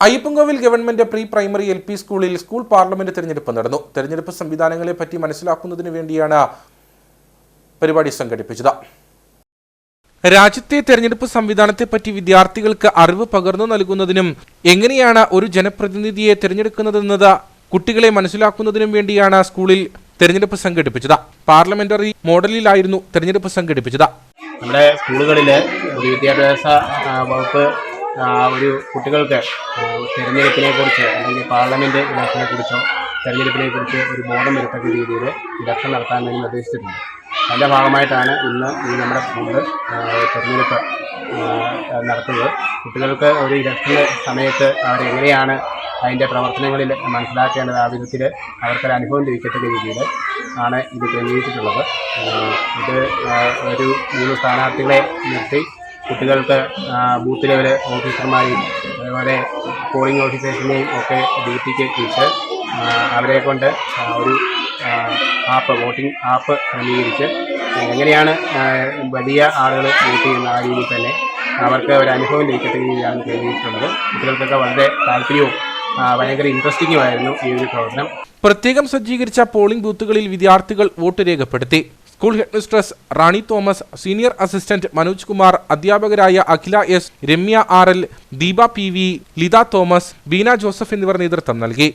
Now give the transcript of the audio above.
Ayyappankovil government pre primary L P സ്കൂളിൽ school parliament തെരഞ്ഞെടുപ്പ് നടന്നു. തെരഞ്ഞെടുപ്പ് സംവിധാനങ്ങളെ പറ്റി മനസ്സിലാക്കുന്നതിന് വേണ്ടിയാണ് പരിപാടി സംഘടിപ്പിച്ചത്. രാജ്യത്തെ തെരഞ്ഞെടുപ്പ് സംവിധാനത്തെപ്പറ്റി വിദ്യാർത്ഥികൾക്ക് അറിവ് പകർന്നു നൽകുന്നതിനും എങ്ങനെയാണ് ഒരു ജനപ്രതിനിധിയെ തിരഞ്ഞെടുക്കുന്നതെന്നത് കുട്ടികളെ മനസ്സിലാക്കുന്നതിനും വേണ്ടിയാണ് സ്കൂളിൽ തെരഞ്ഞെടുപ്പ് സംഘടിപ്പിച്ചത്. പാർലമെന്ററി മോഡലിലായിരുന്നു തെരഞ്ഞെടുപ്പ് സംഘടിപ്പിച്ചത്. നമ്മുടെ സ്കൂളുകളിൽ ഒരു വിദ്യാഭ്യാസ വകുപ്പ് ഒരു കുട്ടികൾക്ക് തിരഞ്ഞെടുപ്പിനെ കുറിച്ച് അല്ലെങ്കിൽ പാർലമെന്റ് ഇലക്ഷനെ കുറിച്ചോ തെരഞ്ഞെടുപ്പിനെ കുറിച്ച് ഒരു ബോധം വരുത്തക്ക രീതിയിൽ ഇലക്ഷൻ നടത്താൻ വേണ്ടി നിർദ്ദേശിച്ചിട്ടുണ്ട്. അതിന്റെ ഭാഗമായിട്ടാണ് ഇന്ന് ഈ നമ്മുടെ സ്കൂളിൽ തെരഞ്ഞെടുപ്പ് നടത്തുന്നത്. കുട്ടികൾക്ക് ഒരു ഇലക്ഷൻ സമയത്ത് അവരെങ്ങനെയാണ് അതിന്റെ പ്രവർത്തനങ്ങളിൽ മനസ്സിലാക്കേണ്ടത് ആ വിധത്തിൽ അവർക്കൊരു അനുഭവം ലഭിക്കത്തക്ക രീതിയിൽ ആണ് ഇത് ക്രമീകരിച്ചിട്ടുള്ളത്. ഇത് ഒരു മൂന്ന് സ്ഥാനാർത്ഥികളെ നിർത്തി കുട്ടികൾക്ക് ബൂത്ത് ലെവൽ ഓഫീസർമാരെയും അതുപോലെ പോളിംഗ് ഓഫീസേഴ്സിനെയും ഒക്കെ ഡ്യൂട്ടിക്ക് വിളിച്ച് അവരെ കൊണ്ട് ഒരു ആപ്പ് വോട്ടിംഗ് ആപ്പ് ക്രമീകരിച്ച് എങ്ങനെയാണ് വലിയ ആളുകൾ വോട്ട് ചെയ്യുന്ന ആ രീതിയിൽ തന്നെ അവർക്ക് ഒരു അനുഭവം ലഭിക്കത്ത രീതിയിലാണ് ക്രമീകരിച്ചിട്ടുള്ളത് കുട്ടികൾക്കൊക്കെ വളരെ താല്പര്യവും ഭയങ്കര ഇൻട്രസ്റ്റിംഗുമായിരുന്നു ഈ ഒരു പ്രവർത്തനം. പ്രത്യേകം സജ്ജീകരിച്ച പോളിംഗ് ബൂത്തുകളിൽ വിദ്യാർത്ഥികൾ വോട്ട് രേഖപ്പെടുത്തി. School headmistress Rani Thomas senior assistant Manoj Kumar അധ്യാപകരായ Akhila S Ramya R L Deepa P V Litha Thomas Beena Joseph എന്നിവർ നേതൃത്വം നൽകി.